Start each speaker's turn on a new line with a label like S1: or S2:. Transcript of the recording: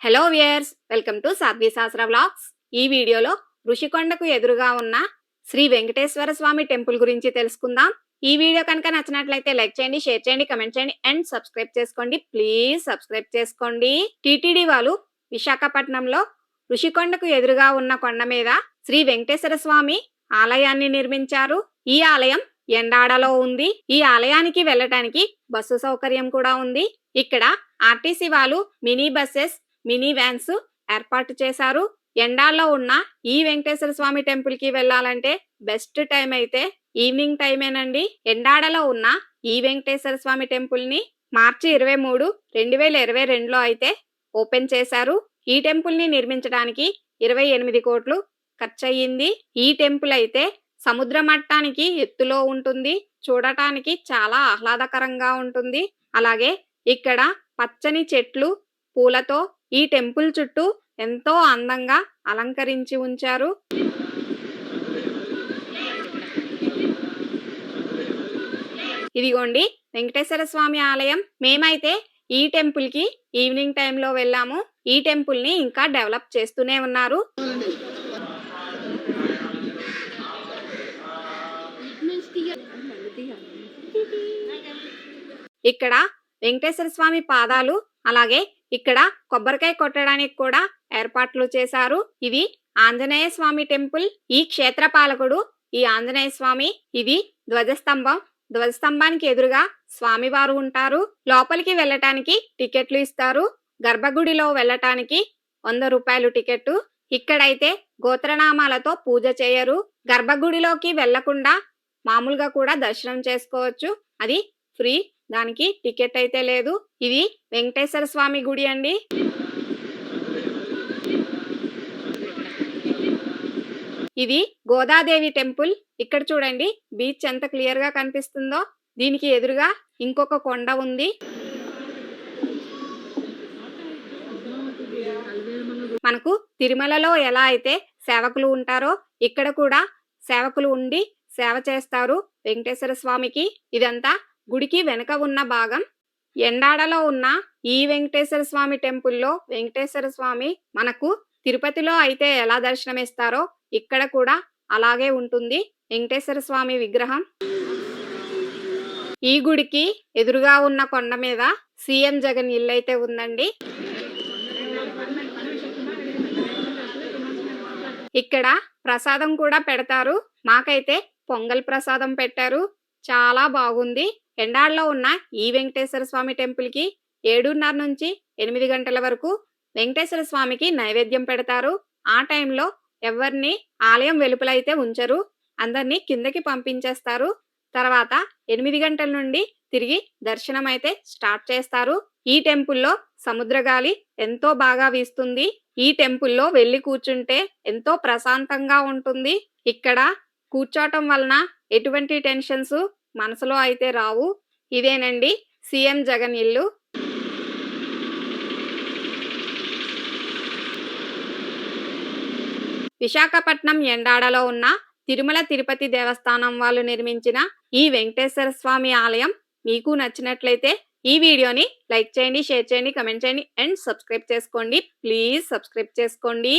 S1: Hello viewers welcome to Sadhvi Shastra vlogs ఈ వీడియోలో ఋషికొండకు ఎదురుగా ఉన్న శ్రీ వెంకటేశ్వర స్వామి టెంపుల్ గురించి తెలుసుకుందాం. ఈ వీడియో కనుక నచ్చినట్లయితే లైక్ చేయండి షేర్ చేయండి కమెంట్ చేయండి అండ్ సబ్స్క్రైబ్ చేసుకోండి. ప్లీజ్ సబ్స్క్రైబ్ చేసుకోండి. టిటిడి వాళ్ళు విశాఖపట్నంలో ఋషికొండకు ఎదురుగా ఉన్న కొండ మీద శ్రీ వెంకటేశ్వర స్వామి ఆలయాన్ని నిర్మించారు. ఈ ఆలయం ఎండాడలో ఉంది. ఈ ఆలయానికి వెళ్ళటానికి బస్సు సౌకర్యం కూడా ఉంది. ఇక్కడ ఆర్టీసీ వాళ్ళు మినీ బస్సెస్ మినీ వ్యాన్స్ ఏర్పాటు చేశారు. ఎండాల్లో ఉన్న ఈ వెంకటేశ్వర స్వామి టెంపుల్కి వెళ్ళాలంటే బెస్ట్ టైం అయితే ఈవినింగ్ టైమేనండి ఎండాడలో ఉన్న ఈ వెంకటేశ్వర స్వామి టెంపుల్ని మార్చి ఇరవై మూడు రెండు వేల ఇరవై రెండులో అయితే ఓపెన్ చేశారు. ఈ టెంపుల్ని నిర్మించడానికి ఇరవై ఎనిమిది కోట్లు ఖర్చయింది ఈ టెంపుల్ అయితే సముద్ర మట్టానికి ఎత్తులో ఉంటుంది. చూడటానికి చాలా ఆహ్లాదకరంగా ఉంటుంది. అలాగే ఇక్కడ పచ్చని చెట్లు పూలతో ఈ టెంపుల్ చుట్టూ ఎంతో అందంగా అలంకరించి ఉంచారు. ఇదిగోండి వెంకటేశ్వర స్వామి ఆలయం. మేమైతే ఈ టెంపుల్కి ఈవినింగ్ టైంలో వెళ్ళాము. ఈ టెంపుల్ని ఇంకా డెవలప్ చేస్తూనే ఉన్నారు. ఇక్కడ వెంకటేశ్వర స్వామి పాదాలు అలాగే ఇక్కడ కొబ్బరికాయ కొట్టడానికి కూడా ఏర్పాట్లు చేశారు. ఇది ఆంజనేయ స్వామి టెంపుల్ ఈ క్షేత్ర పాలకుడు ఈ ఆంజనేయ స్వామి ఇది ధ్వజస్తంభం. ధ్వజస్తంభానికి ఎదురుగా స్వామివారు ఉంటారు. లోపలికి వెళ్ళటానికి టికెట్లు ఇస్తారు. గర్భగుడిలో వెళ్ళటానికి వంద రూపాయలు టికెట్ ఇక్కడైతే గోత్రనామాలతో పూజ చేయరు. గర్భగుడిలోకి వెళ్ళకుండా మామూలుగా కూడా దర్శనం చేసుకోవచ్చు. అది ఫ్రీ. దానికి టికెట్ అయితే లేదు. ఇది వెంకటేశ్వర స్వామి గుడి అండి. ఇది గోదాదేవి టెంపుల్. ఇక్కడ చూడండి బీచ్ ఎంత క్లియర్గా కనిపిస్తుందో. దీనికి ఎదురుగా ఇంకొక కొండ ఉంది. మనకు తిరుమలలో ఎలా అయితే సేవకులు ఉంటారో ఇక్కడ కూడా సేవకులు ఉండి సేవ చేస్తారు వెంకటేశ్వర స్వామికి. ఇదంతా గుడికి వెనక ఉన్న భాగం ఎండాడలో ఉన్న ఈ వెంకటేశ్వర స్వామి టెంపుల్లో వెంకటేశ్వర స్వామి మనకు తిరుపతిలో అయితే ఎలా దర్శనమిస్తారో ఇక్కడ కూడా అలాగే ఉంటుంది వెంకటేశ్వర స్వామి విగ్రహం. ఈ గుడికి ఎదురుగా ఉన్న కొండ మీద సీఎం జగన్ ఇల్లు అయితే ఉందండి. ఇక్కడ ప్రసాదం కూడా పెడతారు. మాకైతే పొంగల్ ప్రసాదం పెట్టారు. చాలా బాగుంది. ఎండాళ్ళలో ఉన్న ఈ వెంకటేశ్వర స్వామి టెంపుల్కి ఏడున్నర నుంచి ఎనిమిది గంటల వరకు వెంకటేశ్వర స్వామికి నైవేద్యం పెడతారు. ఆ టైంలో ఎవరిని ఆలయం వెలుపలైతే ఉంచరు. అందరినీ కిందకి పంపించేస్తారు. తర్వాత ఎనిమిది గంటల నుండి తిరిగి దర్శనం అయితే స్టార్ట్ చేస్తారు. ఈ టెంపుల్లో సముద్రగాలి ఎంతో బాగా వీస్తుంది. ఈ టెంపుల్లో వెళ్ళి కూర్చుంటే ఎంతో ప్రశాంతంగా ఉంటుంది. ఇక్కడ కూర్చోటం వలన ఎటువంటి టెన్షన్స్ మనసులో అయితే రావు. ఇదేనండి సీఎం జగన్ ఇల్లు. విశాఖపట్నం ఎండాడలో ఉన్న తిరుమల తిరుపతి దేవస్థానం వాళ్ళు నిర్మించిన ఈ వెంకటేశ్వర స్వామి ఆలయం మీకు నచ్చినట్లయితే ఈ వీడియోని లైక్ చేయండి షేర్ చేయండి కమెంట్ చేయండి అండ్ సబ్స్క్రైబ్ చేసుకోండి. ప్లీజ్ సబ్స్క్రైబ్ చేసుకోండి.